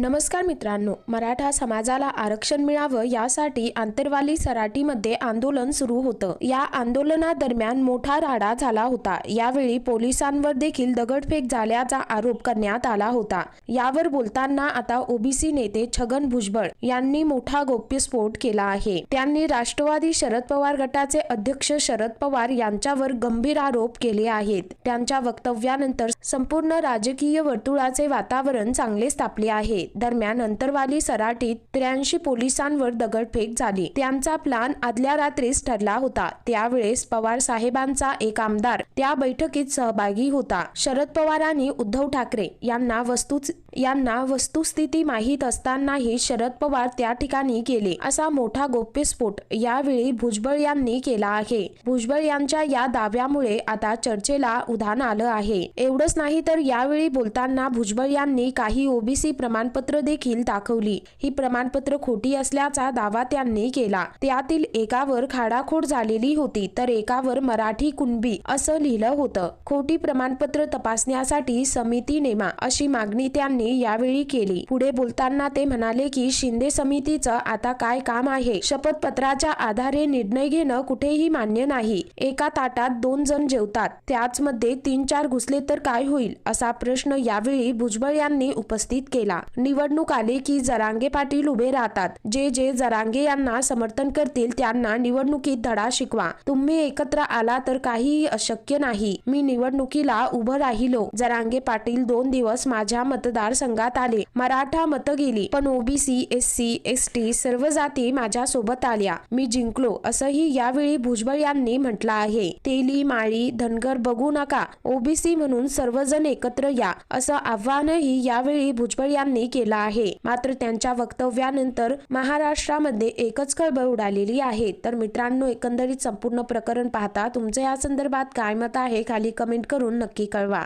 नमस्कार मित्रांनो मराठा समाजाला आरक्षण मिळावं यासाठी आंतरवाली सराटीमध्ये आंदोलन सुरू होतं. या आंदोलनादरम्यान मोठा राडा झाला होता. यावेळी पोलिसांवर देखील दगडफेक झाल्याचा आरोप करण्यात आला होता. यावर बोलताना आता ओबीसी नेते छगन भुजबळ यांनी मोठा गोप्यस्फोट केला आहे. त्यांनी राष्ट्रवादी शरद पवार गटाचे अध्यक्ष शरद पवार यांच्यावर गंभीर आरोप केले आहेत. त्यांच्या वक्तव्यानंतर संपूर्ण राजकीय वर्तुळाचे वातावरण चांगले स्थापले आहे. दरम्यान अंतरवाली सराटीत त्र्याऐंशी पोलिसांवर दगडफेक झाली. त्यांचा प्लान आदल्या रात्रीच ठरला होता. त्यावेळेस पवार साहेबांचा एक आमदार त्या बैठकीत सहभागी होता. शरद पवारांनी उद्धव ठाकरे यांना वस्तू यांना वस्तुस्थिती माहीत असतानाही शरद पवार त्या ठिकाणी गेले. असा मोठा गोप्यस्फोट यावेळी भुजबळ यांनी केला आहे. भुजबळ यांच्या या दाव्यामुळे आता चर्चेला उधाण आलं आहे. एवढंच नाही तर यावेळी बोलताना भुजबळ यांनी काही ओबीसी प्रमाणपत्र देखील दाखवली. ही प्रमाणपत्र खोटी असल्याचा दावा त्यांनी केला. त्यातील एकावर खाडाखोड झालेली होती तर एकावर मराठी कुणबी असं लिहिलं होतं. खोटी प्रमाणपत्र तपासण्यासाठी समिती नेमा अशी मागणी त्यांनी यावेळी केली. पुढे बोलताना ते म्हणाले की शिंदे समितीचं आता काय काम आहे? शपथपत्राच्या आधारे निर्णय घेणं कुठेही मान्य नाही. एका ताटात दोन जण जेवतात. त्याच मध्ये तीन चार घुसले तर काय होईल? असा प्रश्न यावेळी भुजबळ यांनी उपस्थित केला. निवडणूक आली की जरांगे पाटील उभे राहतात. जे जे जरांगे यांना समर्थन करतील त्यांना निवडणुकीत धडा शिकवा. तुम्ही एकत्र आला तर काहीही अशक्य नाही. मी निवडणुकीला उभं राहिलो. जरांगे पाटील दोन दिवस माझ्या मतदारसंघात आले. मराठा मत गेली. पण OBC S C S T सर्व जाती माझ्या सोबत आल्या. मी जिंकलो. असंही यावेळी भुजबळ यांनी म्हटलं आहे. तेली माळी धनगर बघू नका. ओबीसी म्हणून सर्वजण एकत्र या. असं आव्हानही यावेळी भुजबळ यांनी केला आहे. मात्र त्यांच्या वक्तव्यानंतर महाराष्ट्रामध्ये एकच खळबळ उडालेली आहे. तर मित्रांनो एकंदरीत संपूर्ण प्रकरण पाहता तुमचं या संदर्भात काय मत आहे? खाली कमेंट करून नक्की कळवा.